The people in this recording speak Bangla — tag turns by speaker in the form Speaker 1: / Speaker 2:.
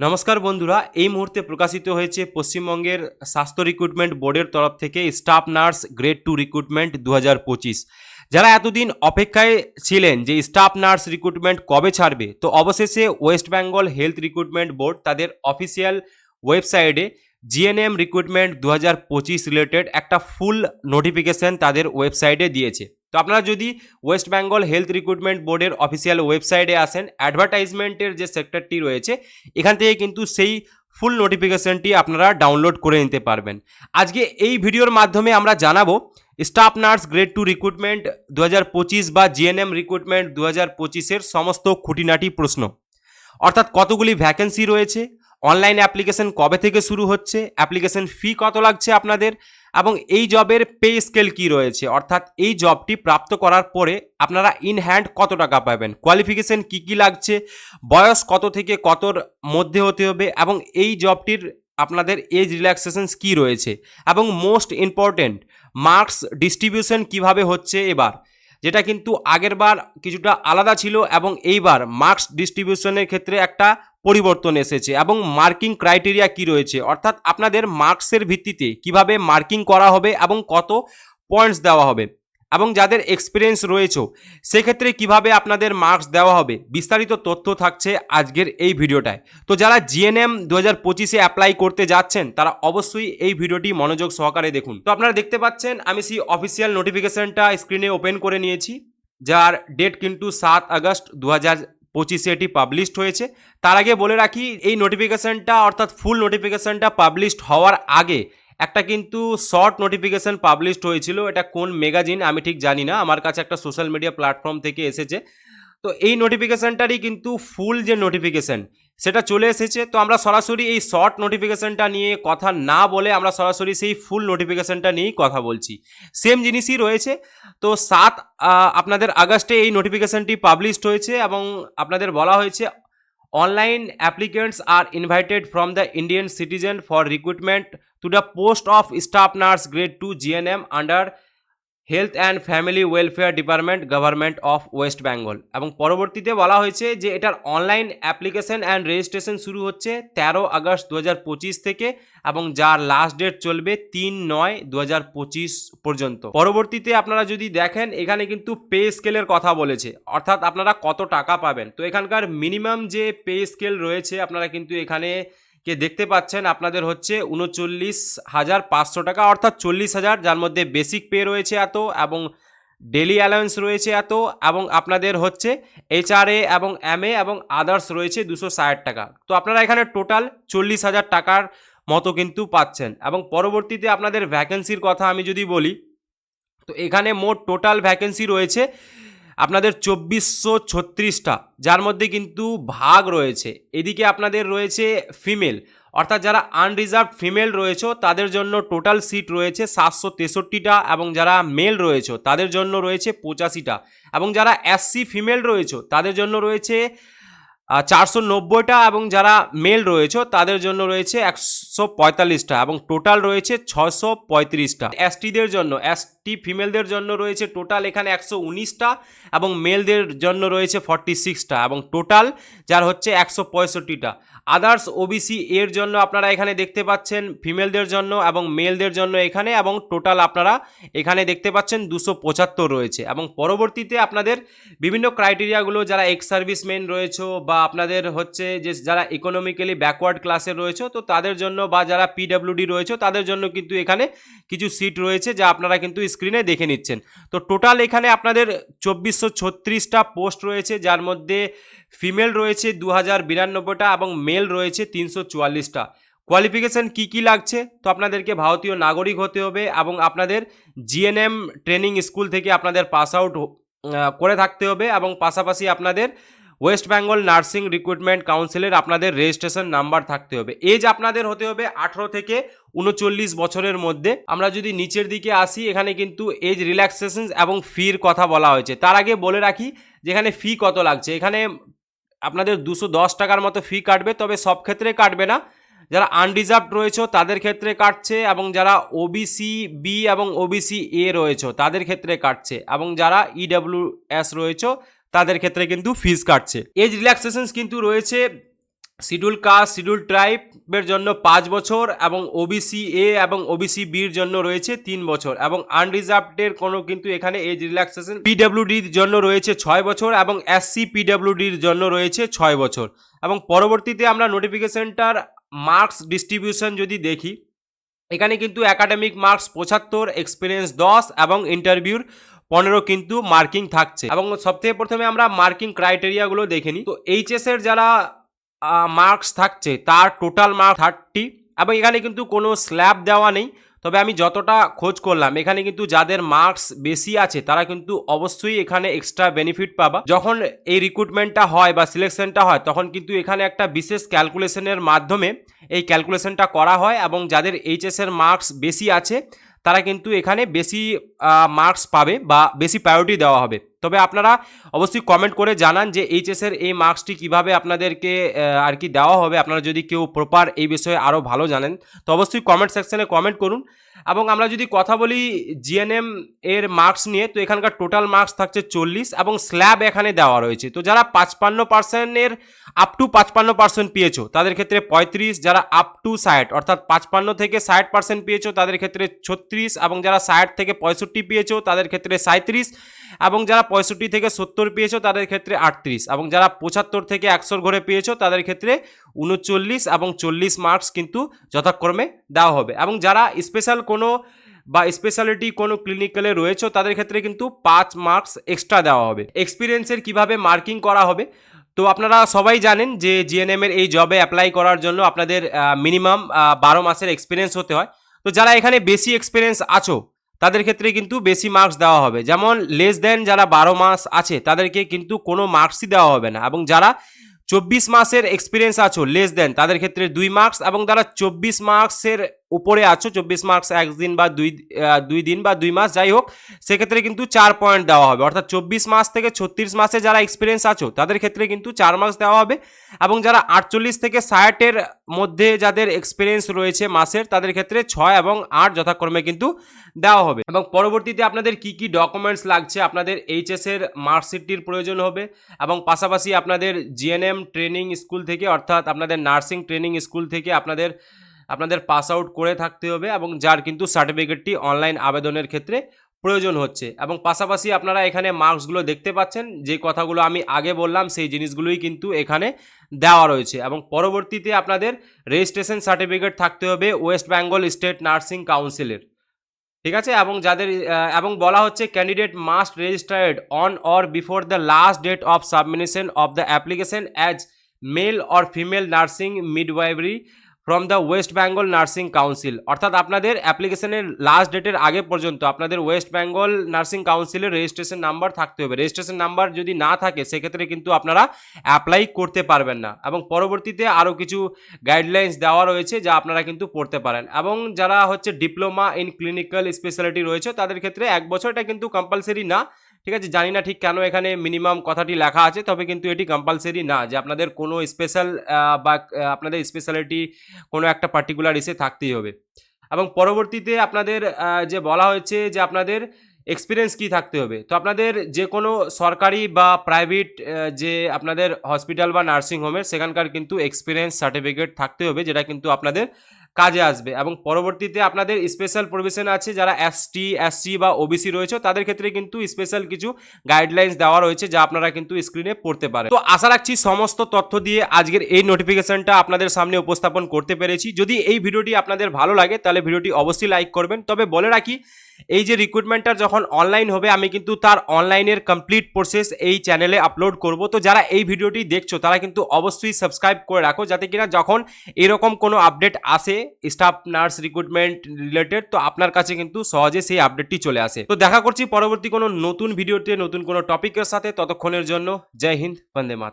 Speaker 1: নমস্কার বন্ধুরা, এই মুহূর্তে প্রকাশিত হয়েছে পশ্চিমবঙ্গের স্বাস্থ্য রিক্রুটমেন্ট বোর্ডের তরফ থেকে staff nurse grade two recruitment দু হাজার পঁচিশ। যারা এতদিন অপেক্ষায় ছিলেন যে স্টাফ নার্স রিক্রুটমেন্ট কবে ছাড়বে, তো অবশেষে West Bengal health recruitment board তাদের অফিসিয়াল ওয়েবসাইটে জিএনএম রিক্রুটমেন্ট দু হাজার পঁচিশ রিলেটেড একটা ফুল নোটিফিকেশন তাদের ওয়েবসাইটে দিয়েছে। তো আপনারা যদি ওয়েস্ট বেঙ্গল হেলথ রিক্রুটমেন্ট বোর্ডের অফিসিয়াল ওয়েবসাইটে আসেন অ্যাডভার্টাইজমেন্টের যে সেক্টরটি রয়েছে, এখান থেকে কিন্তু সেই ফুল নোটিফিকেশনটি আপনারা ডাউনলোড করে নিতে পারবেন। আজকে এই ভিডিওর মাধ্যমে আমরা জানাব staff nurse grade two recruitment দু হাজার পঁচিশ বা জিএনএম রিক্রুটমেন্ট দু হাজার পঁচিশের সমস্ত খুঁটিনাটি প্রশ্ন। অর্থাৎ কতগুলি ভ্যাকেন্সি রয়েছে অনলাইন অ্যাপ্লিকেশন কবে থেকে শুরু হচ্ছে অ্যাপ্লিকেশন ফি কত লাগছে আপনাদের এবং এই জবের পে স্কেল কি রয়েছে? অর্থাৎ এই জবটি প্রাপ্ত করার পরে আপনারা ইন হ্যান্ড কত টাকা পাবেন? কোয়ালিফিকেশন কি কি লাগছে? বয়স কত থেকে কতর মধ্যে হতে হবে? এবং এই জবটির আপনাদের এজ রিল্যাক্সেশনস কী রয়েছে? এবং মোস্ট ইম্পর্টেন্ট, মার্কস ডিস্ট্রিবিউশন কীভাবে হচ্ছে এবার? যেটা কিন্তু আগেরবার কিছুটা আলাদা ছিল এবং এইবার মার্কস ডিস্ট্রিবিউশনের ক্ষেত্রে একটা পরিবর্তন এসেছে এবং মার্কিং ক্রাইটেরিয়া কি রয়েছে? অর্থাৎ আপনাদের মার্কসের ভিত্তিতে কীভাবে মার্কিং করা হবে এবং কত পয়েন্টস দেওয়া হবে? এবং যাদের এক্সপিরিয়েন্স রয়েছে, সেক্ষেত্রে কীভাবে আপনাদের মার্কস দেওয়া হবে? বিস্তারিত তথ্য থাকছে আজকের এই ভিডিওটায়। তো যারা জিএনএম দু হাজার পঁচিশে অ্যাপ্লাই করতে যাচ্ছেন, তারা অবশ্যই এই ভিডিওটি মনোযোগ সহকারে দেখুন। তো আপনারা দেখতে পাচ্ছেন, আমি সেই অফিসিয়াল নোটিফিকেশনটা স্ক্রিনে ওপেন করে নিয়েছি, যার ডেট কিন্তু সাত আগস্ট দু হাজার পঁচিশে এটি পাবলিশড হয়েছে। তার আগে বলে রাখি, এই নোটিফিকেশনটা অর্থাৎ ফুল নোটিফিকেশনটা পাবলিশড হওয়ার আগে একটা কিন্তু শর্ট নোটিফিকেশন পাবলিশড হয়েছিল, এটা কোন ম্যাগাজিন আমি ঠিক জানি না, আমার কাছে একটা সোশ্যাল মিডিয়া প্ল্যাটফর্ম থেকে এসেছে। তো এই নোটিফিকেশনটারই কিন্তু ফুল যে নোটিফিকেশান সেটা চলে এসেছে। তো আমরা সরাসরি এই শর্ট নোটিফিকেশানটা নিয়ে কথা না বলে আমরা সরাসরি সেই ফুল নোটিফিকেশানটা নিয়েই কথা বলছি। সেম জিনিসই রয়েছে। তো সাত আপনাদের আগস্টে এই নোটিফিকেশনটি পাবলিশড হয়েছে এবং আপনাদের বলা হয়েছে online applicants are invited from the Indian citizen for recruitment to the post of staff nurse grade two GNM under health and family welfare department government of West Bengal এবং পরবর্তীতে বলা হয়েছে যে এটার অনলাইন অ্যাপ্লিকেশন অ্যান্ড রেজিস্ট্রেশন শুরু হচ্ছে তেরো আগস্ট দু হাজার পঁচিশ থেকে এবং যার লাস্ট ডেট চলবে তিন নয় দু পর্যন্ত। পরবর্তীতে আপনারা যদি দেখেন, এখানে কিন্তু পে স্কেলের কথা বলেছে। অর্থাৎ আপনারা কত টাকা পাবেন? তো এখানকার মিনিমাম যে পে স্কেল রয়েছে, আপনারা কিন্তু এখানে কে দেখতে পাচ্ছেন, আপনাদের হচ্ছে উনচল্লিশ হাজার পাঁচশো টাকা, অর্থাৎ চল্লিশ হাজার, যার মধ্যে বেসিক পে রয়েছে এত, এবং ডেলি অ্যালাউন্স রয়েছে এত, এবং আপনাদের হচ্ছে এইচআরএ এবং এমএ এবং আদার্স রয়েছে দুশো ষাট টাকা। তো আপনারা এখানে টোটাল চল্লিশ হাজার টাকার মতো কিন্তু পাচ্ছেন। এবং পরবর্তীতে আপনাদের ভ্যাকেন্সির কথা আমি যদি বলি, তো এখানে মোট টোটাল ভ্যাকেন্সি রয়েছে আপনাদের চব্বিশশো ছত্রিশটা, যার মধ্যে কিন্তু ভাগ রয়েছে। এদিকে আপনাদের রয়েছে ফিমেল, অর্থাৎ যারা আনরিজার্ভ ফিমেল রয়েছে, তাদের জন্য টোটাল সিট রয়েছে সাতশো তেষট্টিটা এবং যারা মেল রয়েছে, তাদের জন্য রয়েছে পঁচাশিটা। এবং যারা এসসি ফিমেল রয়েছে, তাদের জন্য রয়েছে চারশো নব্বইটা এবং যারা মেল রয়েছে, তাদের জন্য রয়েছে একশো পঁয়তাল্লিশটা এবং টোটাল রয়েছে ছশো পঁয়ত্রিশটা। এসটিদের জন্য, এসটি ফিমেলদের জন্য রয়েছে টোটাল এখানে একশো উনিশটা এবং মেলদের জন্য রয়েছে ফর্টি সিক্সটা এবং টোটাল যার হচ্ছে একশো পঁয়ষট্টিটা। আদার্স ওবিসি এর জন্য আপনারা এখানে দেখতে পাচ্ছেন ফিমেলদের জন্য এবং মেলদের জন্য এখানে এবং টোটাল আপনারা এখানে দেখতে পাচ্ছেন দুশো পঁচাত্তর রয়েছে এবং পরবর্তীতে আপনাদের বিভিন্ন ক্রাইটেরিয়াগুলো, যারা এক্স সার্ভিসম্যান রয়েছে বা আপনাদের হচ্ছে যে যারা ইকোনমিক্যালি ব্যাকওয়ার্ড ক্লাসে রয়েছে, তো তাদের জন্য বা যারা পিডাব্লিউডি রয়েছে, তাদের জন্য কিন্তু এখানে কিছু সিট রয়েছে যা আপনারা কিন্তু স্ক্রিনে দেখে নিচ্ছেন। তো টোটাল এখানে আপনাদের চব্বিশশো ছত্রিশটা পোস্ট রয়েছে, যার মধ্যে ফিমেল রয়েছে দু হাজার বিরানব্বইটা এবং মেল রয়েছে তিনশো চুয়াল্লিশটা। কোয়ালিফিকেশান কী কী লাগছে? তো আপনাদেরকে ভারতীয় নাগরিক হতে হবে এবং আপনাদের জিএনএম ট্রেনিং স্কুল থেকে আপনাদের পাস আউট করে থাকতে হবে এবং পাশাপাশি আপনাদের ওয়েস্ট বেঙ্গল নার্সিং রিক্রুটমেন্ট কাউন্সিলের আপনাদের রেজিস্ট্রেশন নাম্বার থাকতে হবে। এজ আপনাদের হতে হবে আঠেরো থেকে উনচল্লিশ বছরের মধ্যে। আমরা যদি নিচের দিকে আসি, এখানে কিন্তু এজ রিল্যাক্সেশন এবং ফির কথা বলা হয়েছে। তার আগে বলে রাখি, যেখানে ফি কত লাগছে। এখানে আপনাদের দুশো দশ টাকার মতো ফি কাটবে, তবে সব ক্ষেত্রে কাটবে না। যারা আনরিজার্ভড রয়েছে, তাদের ক্ষেত্রে কাটছে এবং যারা ওবিসি বি এবং ওবিসি এ রয়েছে, তাদের ক্ষেত্রে কাটছে। এবং যারা ইডাব্লিউ এস রয়েছে তাদের ক্ষেত্রে কিন্তু ফিজ কাটছে। এজ রিল্যাক্সেশনস কিন্তু রয়েছে শিডিউল কাস্ট শিডিউল ট্রাইবের জন্য পাঁচ বছর এবং ওবিসি এ এবং ওবিসি বির জন্য রয়েছে তিন বছর এবং আনরিজার্ভডের কোনো কিন্তু এখানে এজ রিল্যাক্সেশন পিডব্লিউডির জন্য রয়েছে ছয় বছর এবং এসসি পিডব্লিউডির জন্য রয়েছে ছয় বছর এবং পরবর্তীতে আমরা নোটিফিকেশনটার মার্কস ডিস্ট্রিবিউশন যদি দেখি, এখানে কিন্তু একাডেমিক মার্কস পঁচাত্তর এক্সপিরিয়েন্স দশ এবং ইন্টারভিউর পনেরো কিন্তু মার্কিং থাকছে। এবং সবথেকে প্রথমে আমরা মার্কিং ক্রাইটেরিয়াগুলো দেখে নিই। তো এইচএস এর যারা মার্কস থাকছে, তার টোটাল মার্ক থার্টি এবং এখানে কিন্তু কোনো স্ল্যাব দেওয়া নেই। তবে আমি যতটা খোঁজ করলাম, এখানে কিন্তু যাদের মার্কস বেশি আছে, তারা কিন্তু অবশ্যই এখানে এক্সট্রা বেনিফিট পাবা। যখন এই রিক্রুটমেন্টটা হয় বা সিলেকশনটা হয়, তখন কিন্তু এখানে একটা বিশেষ ক্যালকুলেশনের মাধ্যমে এই ক্যালকুলেশনটা করা হয়। এবং যাদের এইচএস এর মার্কস বেশি আছে তারা কিন্তু এখানে বেশি মার্কস পাবে বা বেশি প্রায়োরিটি দেওয়া হবে। তবে আপনারা অবশ্যই কমেন্ট করে জানান যে এইচএস এর এই মার্কসটি কীভাবে আপনাদেরকে আর কি দেওয়া হবে। আপনারা যদি কেউ প্রপার এই বিষয়ে আরও ভালো জানেন, তো অবশ্যই কমেন্ট সেকশনে কমেন্ট করুন। এবং আমরা যদি কথা বলি জিএনএম এর মার্কস নিয়ে, তো এখানকার টোটাল মার্কস থাকছে চল্লিশ এবং স্ল্যাব এখানে দেওয়া রয়েছে। তো যারা পাঁচপান্ন পার্সেন্টের আপ টু পাঁচপান্ন পার্সেন্ট পেয়েছ, তাদের ক্ষেত্রে পঁয়ত্রিশ, যারা আপ টু ষাট, অর্থাৎ পাঁচপান্ন থেকে ষাট পার্সেন্ট পেয়েছ, তাদের ক্ষেত্রে ছত্রিশ এবং যারা ষাট থেকে পঁয়ষট্টি পেয়েছ, তাদের ক্ষেত্রে সাঁত্রিশ এবং যারা পঁয়ষট্টি থেকে সত্তর পেয়েছ, তাদের ক্ষেত্রে আটত্রিশ। এবং যারা পঁচাত্তর থেকে একশোর ঘরে পেয়েছ, তাদের ক্ষেত্রে উনচল্লিশ এবং চল্লিশ মার্কস কিন্তু যথাক্রমে দেওয়া হবে। এবং যারা স্পেশাল কোনো বা স্পেশালিটি কোনো ক্লিনিক্যালে রয়েছে, তাদের ক্ষেত্রে কিন্তু পাঁচ মার্কস এক্সট্রা দেওয়া হবে। এক্সপিরিয়েন্সের কীভাবে মার্কিং করা হবে? তো আপনারা সবাই জানেন যে জিএনএম এর এই জবে অ্যাপ্লাই করার জন্য আপনাদের মিনিমাম বারো মাসের এক্সপিরিয়েন্স হতে হয়। তো যারা এখানে বেশি এক্সপিরিয়েন্স আছো তাদের ক্ষেত্রে কিন্তু বেশি মার্কস দেওয়া হবে। যেমন লেস দেন যারা বারো মাস আছে, তাদেরকে কিন্তু কোনো মার্কসই দেওয়া হবে না। এবং যারা চব্বিশ মাসের এক্সপিরিয়েন্স আছো লেস দেন তাদের ক্ষেত্রে দুই মার্কস এবং যারা চব্বিশ মার্কসের উপরে আছো, চব্বিশ মার্কস একদিন বা দুই দুই দিন বা দুই মাস, যাই হোক, সেক্ষেত্রে কিন্তু চার পয়েন্ট দেওয়া হবে। অর্থাৎ চব্বিশ মাস থেকে ছত্রিশ মাসে যারা এক্সপিরিয়েন্স আছো, তাদের ক্ষেত্রে কিন্তু চার মার্কস দেওয়া হবে এবং যারা আটচল্লিশ থেকে ষাটের মধ্যে যাদের এক্সপিরিয়েন্স রয়েছে মাসের, তাদের ক্ষেত্রে ছয় এবং আট যথাক্রমে কিন্তু দেওয়া হবে। এবং পরবর্তীতে আপনাদের কি কি ডকুমেন্টস লাগছে? আপনাদের এইচএসের মার্কশিটটির প্রয়োজন হবে এবং পাশাপাশি আপনাদের জিএনএম ট্রেনিং স্কুল থেকে, অর্থাৎ আপনাদের নার্সিং ট্রেনিং স্কুল থেকে আপনাদের আপনাদের পাস আউট করে থাকতে হবে এবং যার কিন্তু সার্টিফিকেটটি অনলাইন আবেদনের ক্ষেত্রে প্রয়োজন হচ্ছে। এবং পাশাপাশি আপনারা এখানে মার্কসগুলো দেখতে পাচ্ছেন, যে কথাগুলো আমি আগে বললাম, সেই জিনিসগুলোই কিন্তু এখানে দেওয়া রয়েছে। এবং পরবর্তীতে আপনাদের রেজিস্ট্রেশন সার্টিফিকেট থাকতে হবে ওয়েস্ট বেঙ্গল স্টেট নার্সিং কাউন্সিলের ঠিক আছে? এবং যাদের এবং বলা হচ্ছে candidate must registered on or before the last date of submission of the application as male or female nursing midwifery from the West Bengal nursing council অর্থাৎ আপনাদের অ্যাপ্লিকেশনের লাস্ট ডেটের আগে পর্যন্ত আপনাদের ওয়েস্ট বেঙ্গল নার্সিং কাউন্সিলের রেজিস্ট্রেশন নাম্বার থাকতে হবে। রেজিস্ট্রেশন নাম্বার যদি না থাকে, সেক্ষেত্রে কিন্তু আপনারা অ্যাপ্লাই করতে পারবেন না। এবং পরবর্তীতে আরও কিছু গাইডলাইন্স দেওয়া রয়েছে, যা আপনারা কিন্তু পড়তে পারেন। এবং যারা হচ্ছে ডিপ্লোমা ইন ক্লিনিক্যাল স্পেশালিটি রয়েছে, তাদের ক্ষেত্রে এক বছরটা কিন্তু কম্পালসারি না। ঠিক আছে? জানি না ঠিক কেন এখানে মিনিমাম কথাটি লেখা আছে, তবে কিন্তু এটি কম্পালসারি না যে আপনাদের কোনো স্পেশাল বা আপনাদের স্পেশালিটি কোনো একটা পার্টিকুলার ইসে থাকতেই হবে। এবং পরবর্তীতে আপনাদের যে বলা হয়েছে যে আপনাদের এক্সপিরিয়েন্স কি থাকতে হবে? তো আপনাদের যে কোনো সরকারি বা প্রাইভেট যে আপনাদের হসপিটাল বা নার্সিং হোমের সেখানকার কিন্তু এক্সপিরিয়েন্স সার্টিফিকেট থাকতে হবে, যেটা কিন্তু আপনাদের কাজে আসবে। এবং পরবর্তীতে আপনাদের স্পেশাল প্রভিশন আছে, যারা এসটি এসসি বা ওবিসি রয়েছে, তাদের ক্ষেত্রে কিন্তু স্পেশাল কিছু গাইডলাইন্স দেওয়া রয়েছে, যা আপনারা কিন্তু স্ক্রিনে পড়তে পারেন। তো আশা রাখছি সমস্ত তথ্য দিয়ে আজকের এই নোটিফিকেশনটা আপনাদের সামনে উপস্থাপন করতে পেরেছি। যদি এই ভিডিওটি আপনাদের ভালো লাগে, তাহলে ভিডিওটি অবশ্যই লাইক করবেন। তবে বলে রাখি এই যে রিক্রুটমেন্টটা যখন অনলাইন হবে, আমি কিন্তু তার অনলাইনের কমপ্লিট প্রসেস এই চ্যানেলে আপলোড করব। তো যারা এই ভিডিওটি দেখছ, তারা কিন্তু অবশ্যই সাবস্ক্রাইব করে রাখো, যাতে কিনা যখন এরকম কোনো আপডেট আসে স্টাফ নার্স রিক্রুটমেন্ট রিলেটেড তো আপনার কাছে কিন্তু সহজে সেই আপডেটটি চলে আসে। তো দেখা করছি পরবর্তী কোনো নতুন ভিডিওতে, নতুন কোনো টপিকের সাথে। ততক্ষণের জন্য জয় হিন্দ, বন্দে মাত